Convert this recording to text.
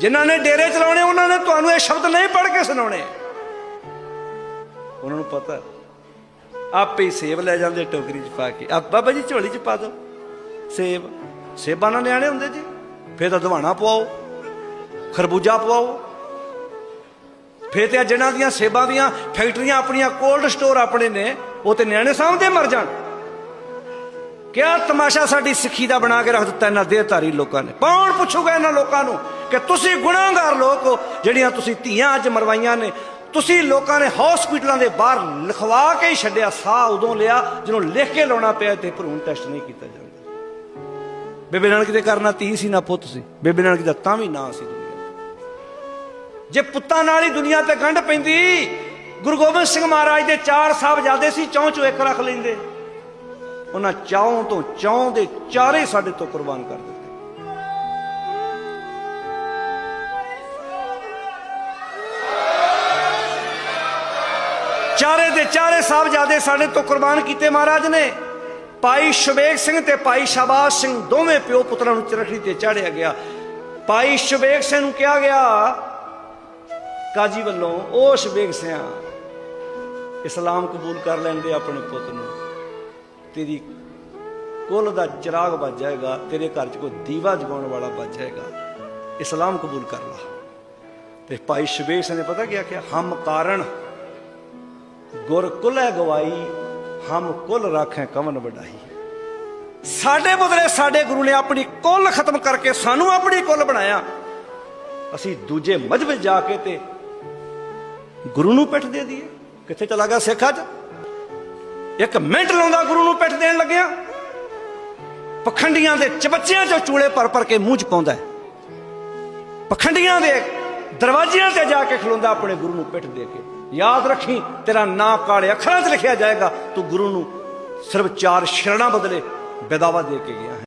ਜਿਨ੍ਹਾਂ ਨੇ ਡੇਰੇ ਚਲਾਉਣੇ, ਉਹਨਾਂ ਨੇ ਤੁਹਾਨੂੰ ਇਹ ਸ਼ਬਦ ਨਹੀਂ ਪੜ੍ਹ ਕੇ ਸੁਣਾਉਣੇ। ਉਹਨਾਂ ਨੂੰ ਪਤਾ। ਆਪੇ ਹੀ ਸੇਬ ਲੈ ਜਾਂਦੇ ਟੋਕਰੀ 'ਚ ਪਾ ਕੇ। ਆ ਬਾਬਾ ਜੀ ਝੋਲੀ 'ਚ ਪਾ ਦਿਓ। ਸੇਬ। ਸੇਬਾਂ ਨਾਲ ਨਿਆਣੇ ਹੁੰਦੇ ਜੀ। ਫੇਰ ਤਾਂ ਦਵਾਣਾ ਪਵਾਓ। ਖਰਬੂਜਾ ਪਵਾਓ। ਫੇਰ ਤੇ ਜਿਹਨਾਂ ਦੀਆਂ ਸੇਬਾਂ ਦੀਆਂ ਫੈਕਟਰੀਆਂ ਆਪਣੀਆਂ ਕੋਲਡ ਸਟੋਰ ਆਪਣੇ ਨੇ, ਉਹ ਤੇ ਨਿਆਣੇ ਸਾਹਮਣੇ ਮਰ ਜਾਣ। ਕਿਆ ਤਮਾਸ਼ਾ ਸਾਡੀ ਸਿੱਖੀ ਦਾ ਬਣਾ ਕੇ ਰੱਖ ਦਿੱਤਾ ਇਹਨਾਂ ਦੇਹਧਾਰੀ ਲੋਕਾਂ ਨੇ? ਕੌਣ ਪੁੱਛੂਗਾ ਇਹਨਾਂ ਲੋਕਾਂ ਨੂੰ ਕਿ ਤੁਸੀਂ ਗੁਨਾਹਗਾਰ ਲੋਕ ਹੋ, ਜਿਹੜੀਆਂ ਤੁਸੀਂ ਧੀਆਂ ਅੱਜ ਮਰਵਾਈਆਂ ਨੇ? ਤੁਸੀਂ ਲੋਕਾਂ ਨੇ ਹਸਪੀਟਲਾਂ ਦੇ ਬਾਹਰ ਲਿਖਵਾ ਕੇ ਹੀ ਛੱਡਿਆ, ਸਾਹ ਉਦੋਂ ਲਿਆ ਜਦੋਂ ਲਿਖ ਕੇ ਲਾਉਣਾ ਪਿਆ ਤੇ ਭਰੂਣ ਟੈਸਟ ਨਹੀਂ ਕੀਤਾ ਜਾਂਦਾ। ਬੇਬੇ ਨਾਨਕ ਦੇ ਕਰਨਾ ਧੀ ਸੀ, ਨਾ ਪੁੱਤ ਸੀ। ਬੇਬੇ ਨਾਨਕ ਦਾ ਤਾਂ ਵੀ ਨਾਂ ਸੀ ਦੁਨੀਆ ਜੇ ਪੁੱਤਾਂ ਨਾਲ ਹੀ ਦੁਨੀਆ ਤੇ ਗੰਢ ਪੈਂਦੀ, ਗੁਰੂ ਗੋਬਿੰਦ ਸਿੰਘ ਮਹਾਰਾਜ ਦੇ ਚਾਰ ਸਾਹਿਬਜ਼ਾਦੇ ਸੀ, ਚੌਂ ਚੋਂ ਇੱਕ ਰੱਖ ਲੈਂਦੇ। ਉਹਨਾਂ ਚਾਹੋਂ ਤੋਂ ਚੌਂ ਦੇ ਚਾਰੇ ਸਾਡੇ ਤੋਂ ਕੁਰਬਾਨ ਕਰ ਦਿੱਤੇ। ਚਾਰੇ ਦੇ ਚਾਰੇ ਸਾਹਿਬਜ਼ਾਦੇ ਸਾਡੇ ਤੋਂ ਕੁਰਬਾਨ ਕੀਤੇ ਮਹਾਰਾਜ ਨੇ। ਭਾਈ ਸ਼ਬੇਗ ਸਿੰਘ ਤੇ ਭਾਈ ਸ਼ਾਬਾਸ਼ ਸਿੰਘ ਦੋਵੇਂ ਪਿਓ ਪੁੱਤਰਾਂ ਨੂੰ ਚਰਖੜੀ ਤੇ ਚਾੜਿਆ ਗਿਆ। ਭਾਈ ਸ਼ਬੇਗ ਸਿੰਘ ਨੂੰ ਕਿਹਾ ਗਿਆ, ਕਾਜੀ ਵੱਲੋਂ ਉਹ ਸ਼ਬੇਗ ਸਿਆ, ਇਸਲਾਮ ਕਬੂਲ ਕਰ ਲੈਂਦੇ ਆਪਣੇ ਪੁੱਤ ਨੂੰ। ਤੇਰੀ ਕੁੱਲ ਦਾ ਚਿਰਾਗ ਵੱਜ ਜਾਏਗਾ, ਤੇਰੇ ਘਰ 'ਚ ਕੋਈ ਦੀਵਾ ਜਗਾਉਣ ਵਾਲਾ ਬਚ ਜਾਏਗਾ। ਇਸਲਾਮ ਕਬੂਲ ਕਰ ਲਾ। ਤੇ ਭਾਈ ਸ਼ਬੇਗ ਸਿੰਘ ਨੇ ਪਤਾ ਕੀ ਆਖਿਆ? ਹਮ ਕਾਰਨ ਗੁਰ ਕੁਲੈ ਗਵਾਈ ਹਮ ਕੁਲ ਰਾਖੈ ਕਵਨ ਵਡਾਈ ਸਾਡੇ ਬਦਲੇ ਸਾਡੇ ਗੁਰੂ ਨੇ ਆਪਣੀ ਕੁੱਲ ਖਤਮ ਕਰਕੇ ਸਾਨੂੰ ਆਪਣੀ ਕੁੱਲ ਬਣਾਇਆ। ਅਸੀਂ ਦੂਜੇ ਮਜਬੇ ਜਾ ਕੇ ਤੇ ਗੁਰੂ ਨੂੰ ਪਿੱਠ ਦੇ ਦਈਏ। ਕਿੱਥੇ ਚਲਾ ਗਿਆ ਸਿੱਖ ਅੱਜ? ਇੱਕ ਮਿੰਟ ਲਾਉਂਦਾ ਗੁਰੂ ਨੂੰ ਪਿੱਠ ਦੇਣ ਲੱਗਿਆ। ਪਖੰਡੀਆਂ ਦੇ ਚਬੱਚਿਆਂ ਚੋਂ ਚੂਲੇ ਭਰ ਭਰ ਕੇ ਮੂੰਹ ਚ ਪਾਉਂਦਾ ਪਖੰਡੀਆਂ ਦੇ ਦਰਵਾਜ਼ਿਆਂ ਤੇ ਜਾ ਕੇ ਖਲੋਂਦਾ ਆਪਣੇ ਗੁਰੂ ਨੂੰ ਪਿੱਠ ਦੇ ਕੇ। ਯਾਦ ਰੱਖੀ, ਤੇਰਾ ਨਾਂ ਕਾਲੇ ਅੱਖਰਾਂ 'ਚ ਲਿਖਿਆ ਜਾਏਗਾ, ਤੂੰ ਗੁਰੂ ਨੂੰ ਸਿਰਫ ਚਾਰ ਸ਼ਰਣਾ ਬਦਲੇ ਬੇਦਾਵਾ ਦੇ ਕੇ ਗਿਆ ਹੈ।